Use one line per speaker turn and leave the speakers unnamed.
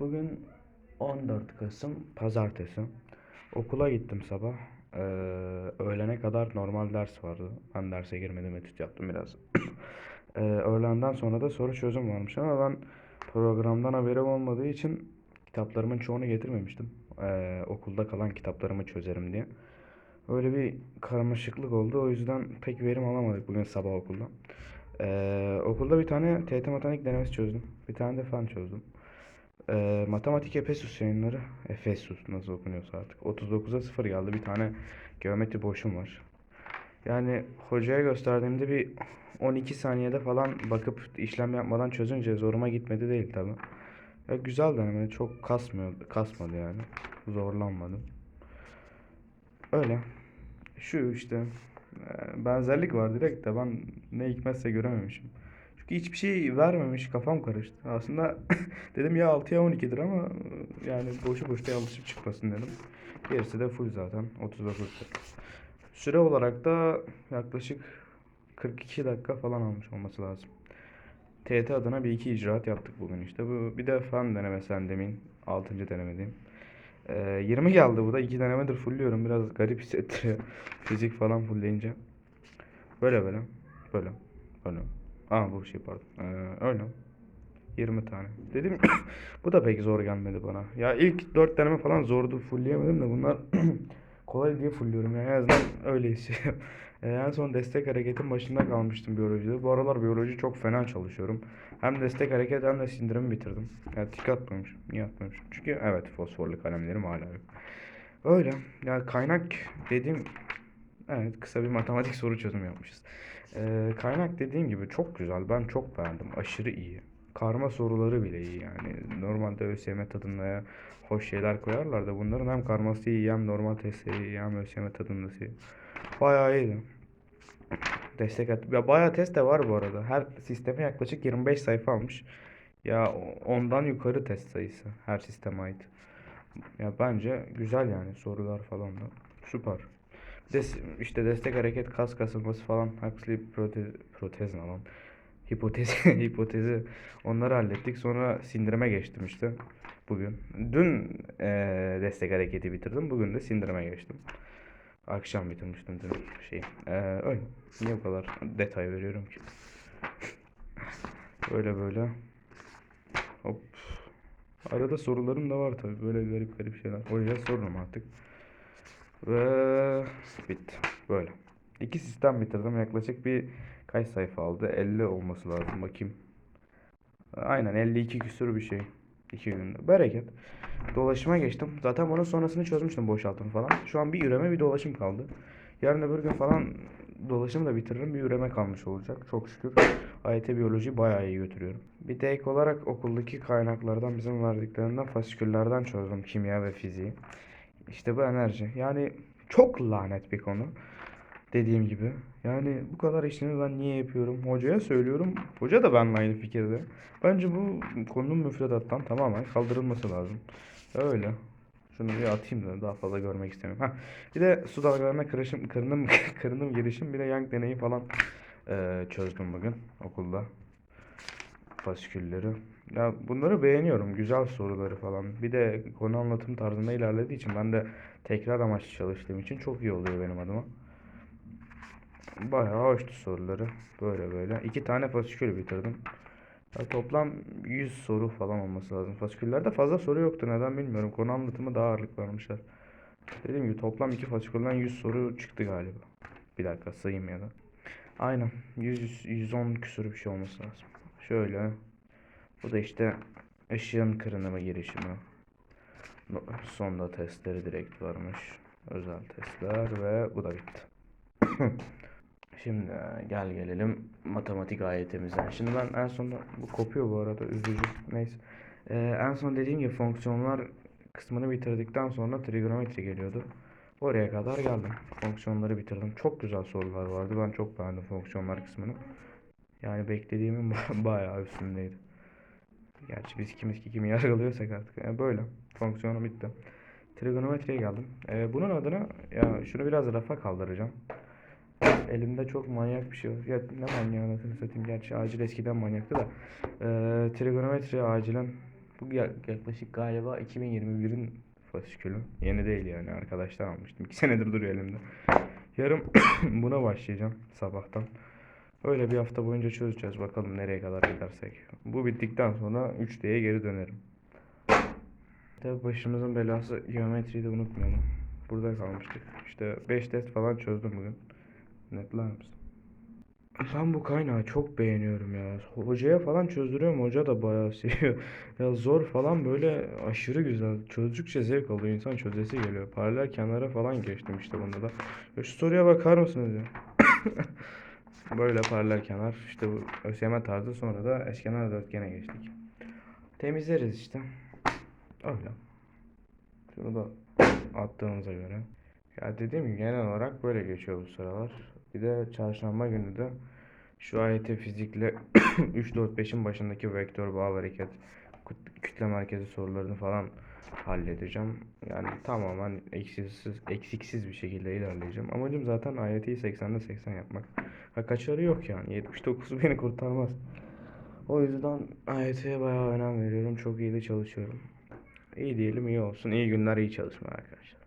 Bugün 14 Kasım Pazartesi. Okula gittim sabah. Ee, öğlene kadar normal ders vardı. Ben derse girmedim, etüt yaptım biraz. Ee, öğlenden sonra da soru çözüm varmış ama ben programdan haberim olmadığı için kitaplarımın çoğunu getirmemiştim. Ee, okulda kalan kitaplarımı çözerim diye. Öyle bir karmaşıklık oldu. O yüzden pek verim alamadık bugün sabah okulda. Ee, okulda bir tane TYT matematik denemesi çözdüm. Bir tane de fen çözdüm. Ee, matematik Efesus yayınları. Efesus nasıl okunuyorsa artık. 39'a 0 geldi. Bir tane geometri boşum var. Yani hocaya gösterdiğimde bir 12 saniyede falan bakıp işlem yapmadan çözünce zoruma gitmedi değil tabi. Ya güzel deneme. Çok kasmıyor, kasmadı yani. Zorlanmadım. Öyle. Şu işte e, benzerlik var direkt de ben ne hikmetse görememişim. Hiçbir şey vermemiş kafam karıştı. Aslında dedim ya 6'ya 12'dir ama e, yani boşu boşuna yanlışım çıkmasın dedim. Gerisi de full zaten 39'dur. Süre olarak da yaklaşık 42 dakika falan almış olması lazım. TYT adına bir iki icraat yaptık bugün işte. Bu bir de fen denemesi demin 6. denemedeyim. Ee, 20 geldi bu da. 2 denemedir fullüyorum. Biraz garip hissettiriyor. Fizik falan fullleyince. Böyle böyle. Böyle. Böyle. Aa bu şey pardon. Ee, öyle. 20 tane. Dedim bu da pek zor gelmedi bana. Ya ilk 4 deneme falan zordu. Fullleyemedim de bunlar kolay diye fullüyorum. Yani en azından öyle hissediyorum. Ee, en son destek hareketin başında kalmıştım biyolojide. Bu aralar biyoloji çok fena çalışıyorum. Hem destek hareket hem de sindirimi bitirdim. Yani tik atmamışım. Niye atmamışım? Çünkü evet fosforlu kalemlerim hala yok. Öyle. Ya kaynak dediğim evet kısa bir matematik soru çözümü yapmışız. Ee, kaynak dediğim gibi çok güzel. Ben çok beğendim. Aşırı iyi. Karma soruları bile iyi yani. Normalde ÖSYM tadında hoş şeyler koyarlar da bunların hem karması iyi hem normal testleri iyi hem ÖSYM tadındası iyi. Bayağı iyiydi. Destek at. Ya bayağı test de var bu arada. Her sisteme yaklaşık 25 sayfa almış. Ya ondan yukarı test sayısı her sisteme ait. Ya bence güzel yani sorular falan da. Süper. Des işte destek hareket kas kasılması falan Huxley protez, protez ne lan? Hipotezi, hipotezi onları hallettik. Sonra sindirime geçtim işte bugün. Dün eee, destek hareketi bitirdim. Bugün de sindirime geçtim. Akşam bitirmiştim dün şey. Eee öyle. Niye bu kadar detay veriyorum ki? Böyle böyle. Hop. Arada sorularım da var tabii. Böyle garip garip şeyler. O yüzden sorurum artık. Ve bitti. Böyle. İki sistem bitirdim. Yaklaşık bir kaç sayfa aldı? 50 olması lazım. Bakayım. Aynen 52 küsur bir şey. 2 günde. Bereket. Dolaşıma geçtim. Zaten bunun sonrasını çözmüştüm boşaltım falan. Şu an bir üreme bir dolaşım kaldı. Yarın öbür gün falan dolaşımı da bitiririm. Bir üreme kalmış olacak. Çok şükür. AYT biyoloji bayağı iyi götürüyorum. Bir de ek olarak okuldaki kaynaklardan bizim verdiklerinden fasiküllerden çözdüm kimya ve fiziği. İşte bu enerji. Yani çok lanet bir konu. Dediğim gibi. Yani bu kadar işlemi ben niye yapıyorum? Hocaya söylüyorum. Hoca da benimle aynı fikirde. Bence bu konunun müfredattan tamamen kaldırılması lazım. Öyle. Şunu bir atayım da daha fazla görmek istemiyorum. Ha, bir de su dalgalarına kırışım, kırınım, kırınım girişim bir de Young deneyi falan eee, çözdüm bugün okulda. Fasikülleri. Ya bunları beğeniyorum. Güzel soruları falan. Bir de konu anlatım tarzında ilerlediği için ben de tekrar amaçlı çalıştığım için çok iyi oluyor benim adıma. Bayağı hoştu soruları. Böyle böyle. İki tane fasikül bitirdim. Ya toplam 100 soru falan olması lazım. Fasiküllerde fazla soru yoktu. Neden bilmiyorum. Konu anlatımı daha ağırlık vermişler. Dediğim gibi toplam iki fasikülden 100 soru çıktı galiba. Bir dakika sayayım ya da. Aynen. 100, 110 küsur bir şey olması lazım. Şöyle. Bu da işte ışığın kırınımı girişimi. Sonda testleri direkt varmış. Özel testler ve bu da bitti. Şimdi gel gelelim matematik ayetimize. Şimdi ben en sonunda bu kopuyor bu arada üzücü. Neyse. Ee, en son dediğim gibi fonksiyonlar kısmını bitirdikten sonra trigonometri geliyordu. Oraya kadar geldim. Fonksiyonları bitirdim. Çok güzel sorular vardı. Ben çok beğendim fonksiyonlar kısmını. Yani beklediğimin ba- bayağı üstündeydi. Gerçi biz ikimiz ki kimi yargılıyorsak artık. Yani böyle. Fonksiyonu bitti. Trigonometriye geldim. Ee, bunun adına ya şunu biraz rafa kaldıracağım. Elimde çok manyak bir şey var. Ya ne manyağı anasını satayım. Gerçi acil eskiden manyaktı da. Ee, trigonometri acilen Bu ya- yaklaşık galiba 2021'in fasikülü. Yeni değil yani arkadaşlar almıştım. 2 senedir duruyor elimde. Yarın buna başlayacağım sabahtan. Öyle bir hafta boyunca çözeceğiz. Bakalım nereye kadar gidersek. Bu bittikten sonra 3D'ye geri dönerim. Tabi başımızın belası geometriyi de unutmayalım. Burada kalmıştık. İşte 5 test falan çözdüm bugün. Netler misin? Ben bu kaynağı çok beğeniyorum ya. Hocaya falan çözdürüyorum. Hoca da bayağı seviyor. Ya zor falan böyle aşırı güzel. Çözdükçe zevk alıyor. İnsan çözesi geliyor. Paralel kenara falan geçtim işte bunda da. Şu soruya bakar mısınız ya? Böyle paralel kenar. İşte bu ÖSYM tarzı sonra da eşkenar dörtgene geçtik. Temizleriz işte. Öyle. Şunu da attığımıza göre. Ya dediğim gibi genel olarak böyle geçiyor bu sıralar. Bir de çarşamba günü de şu AYT fizikle 3-4-5'in başındaki vektör bağlı hareket küt- kütle merkezi sorularını falan halledeceğim. Yani tamamen eksiksiz, eksiksiz bir şekilde ilerleyeceğim. Amacım zaten AYT'yi 80'de 80 yapmak. Ha kaçarı yok yani. 79 beni kurtarmaz. O yüzden AYT'ye bayağı önem veriyorum. Çok iyi de çalışıyorum. İyi diyelim iyi olsun. İyi günler iyi çalışma arkadaşlar.